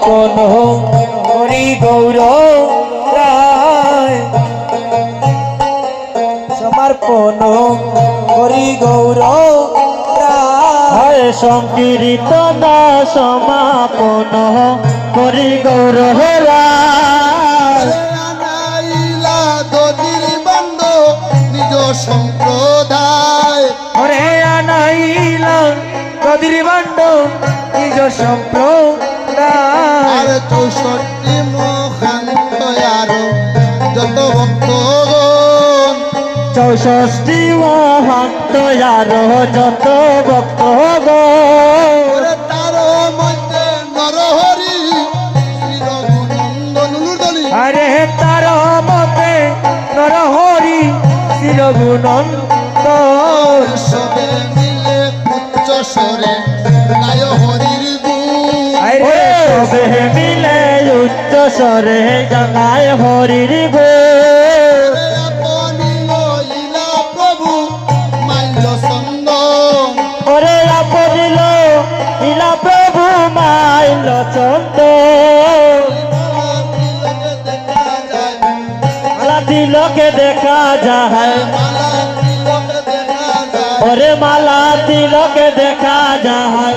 সমাপন হরি গৌর রায় সমর্পণ হরি গৌর রায় হয় সংকীর্তন সমাপন করি গৌর নিজ সম্প্রদায়। হরে আনাইল কদির বান্ড নিজ সম্প্রদায়। চৌষট্টি মহান্ত আরও যত ভক্তগণ চৌষষ্ঠী মহান্ত আর যত ভক্ত তার মধ্যে নরহরি আরে তার মতে নরহরি সবে মিলে উচ্চ স্বরে গায় হরির সবে মিলে উচ্চ স্বরে জানায় হরির গো। প্রভু মাল্য চন্দন ওরে আপনিল ইলা প্রভু, মাইল চন্দ। মালা তিলকে দেখা যায়। ওরে মালা তিলকে দেখা যায়।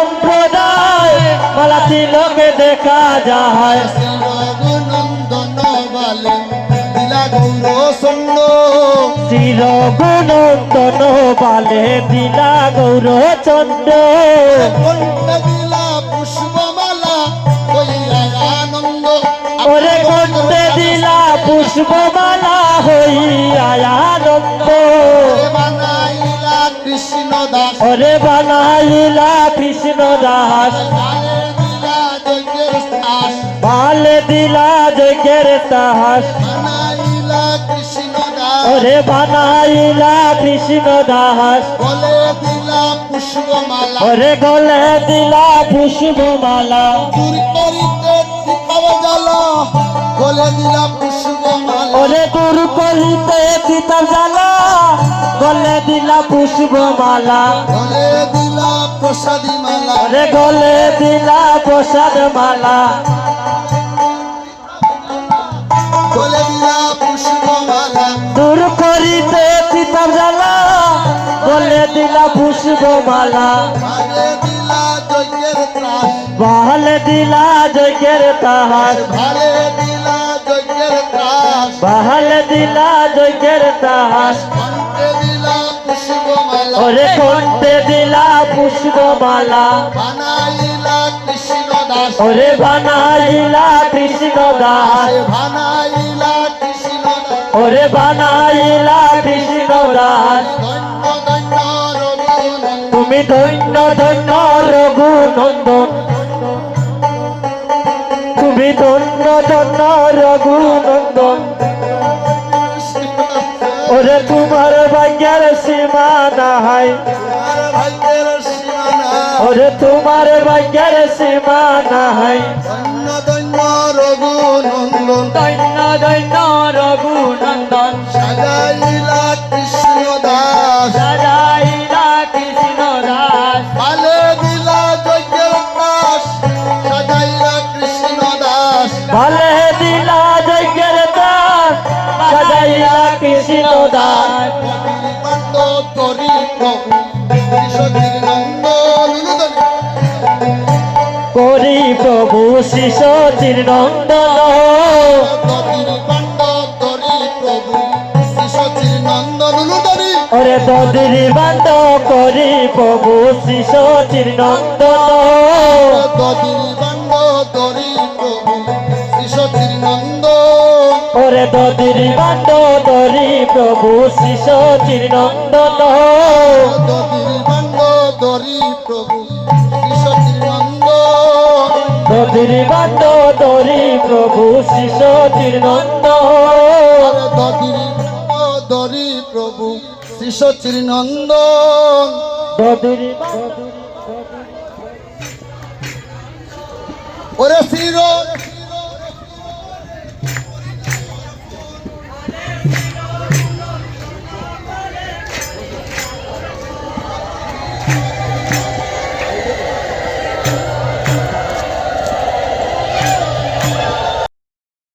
তিলকে দেখা যায়। চির গুণতন বালে দিলা গৌর চন্দ্র। দিলা পুষ্পমালা আনন্দ। ওরে কণ্ঠে দিলা পুষ্পমালা হইয়া আনন্দ। কৃষ্ণ দাস। ওরে বানাইলা কৃষ্ণ দাস। দিলা তাহাস বানাইলা কৃষ্ণ দাস। ওরে বানাইলা কৃষ্ণ দাস। বলে দিলা পুষ্পমালা। ওরে গলে দিলা পুষ্পমালা। দূর করিতে বলে দিলা পুষ্পমালা। ওরে দূর করিতে তিতার জ্বালা গলে দিলা পুষ্পমালা। বলে দিলা প্রসাদী মালা। ওরে গলে দিলা প্রসাদ মালা দূর করিতে তিতার জ্বালা গলে দিলা পুষ্পমালা। ভালে দিলা যজ্ঞের তাহাস ভালে দিলা যজ্ঞের দিলা ওরে কণ্ঠে দিলা পুষ্পমালা। বানাইলা কৃষ্ণ দাস ওরে বানাইলা কৃষ্ণ দাস বানাইলা কৃষ্ণ ওরে বানাইলা কৃষ্ণ দাস তুমি ধন্য ধন্য রঘুনন্দন। তুমি ধন্য ধন্য রঘুনন্দন। ওরে তোমার ভাগ্যের সীমা সীমানা ওরে তোমার ভাগ্যের সীমা নাই। ধন্য ধন্য রঘুনন্দন। ধন্য ধন্য রঘুনন্দন। সাজাইলা কৃষ্ণ দাস। সাজাইলা কৃষ্ণ দাস। ভালে দিলা যজ্ঞের দাস সাজাইলা কৃষ্ণ দাস। ভালে দিলা যজ্ঞের দাস সাজাইলা কৃষ্ণ দাস। পান্ত তরি করি প্রভু শিশু চিরনন্দন তরির পান্ত তরি প্রভু সতীর নন্দন ওরে দদির বান্দ করি প্রভু শিশু চিরনন্দন তদির বান্ড তরি প্রভু ওরে দদির বান্দ তরি প্রভু শিশু চিরনন্দন তদির নির্বাত দরি প্রভু শিশু চিরনন্দ। দরি প্রভু শিশু চিরনন্দ। ওরে শির